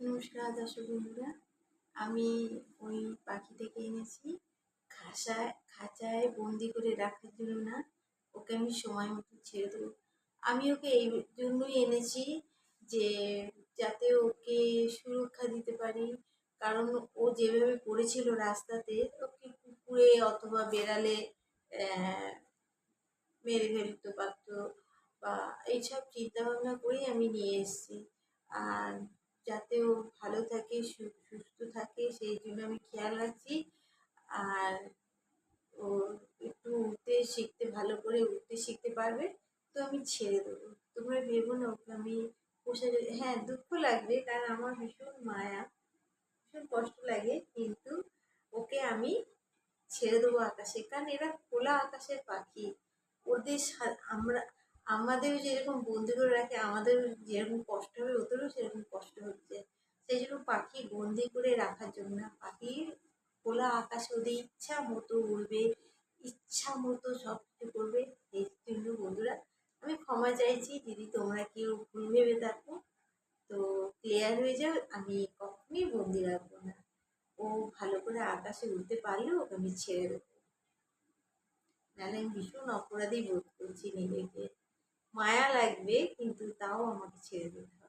নমস্কার, দর্শক বন্ধুরা। আমি ওই পাখিটাকে এনেছি। খাঁচায় খাঁচায় বন্দি করে রাখার জন্য না, ওকে আমি সময় মতো ছেড়ে দেবো। আমি ওকে এই জন্যই এনেছি যে, যাতে ওকে সুরক্ষা দিতে পারি। কারণ ও যেভাবে পড়েছিল রাস্তাতে, ওকে কুকুরে অথবা বেড়ালে মেরে ফেলতে পারতো বা এইসব চিন্তাভাবনা করেই আমি নিয়ে এসেছি। আর যাতে ও ভালো থাকে সুস্থ থাকে, সেই জন্য আমি খেয়াল রাখছি। আর ও একটু উঠতে শিখতে, ভালো করে উঠতে শিখতে পারবে, তো আমি ছেড়ে দেবো। তোমরা ভেবো না ওকে আমি পোষা হ্যাঁ দুঃখ লাগবে, কারণ আমার ভীষণ মায়া, ভীষণ কষ্ট লাগে, কিন্তু ওকে আমি ছেড়ে দেবো আকাশে, কারণ এরা খোলা আকাশের পাখি। ওদের আমরা আমাদের যেরকম বন্দি করে রাখে, আমাদের যেরকম কষ্ট হবে ওদেরও সেরকম কষ্ট হচ্ছে। সেই জন্য পাখি বন্দি করে রাখার জন্য না পাখি খোলা আকাশে ওদের ইচ্ছা মতো উড়বে, ইচ্ছা মতো সব কিছু করবে। এই জন্য বন্ধুরা, আমি ক্ষমা চাইছি। যদি তোমরা কেউ ভুল ভেবে থাকো। তো ক্লিয়ার হয়ে যাও, আমি কখনই বন্দি রাখব না। ও ভালো করে আকাশে উঠতে পারলেও ওকে আমি ছেড়ে দেবো। নাহলে আমি ভীষণ অপরাধী বোধ করছি নিজেকে। মায়া লাগবে কিন্তু তাও আমাকে ছেড়ে দেবে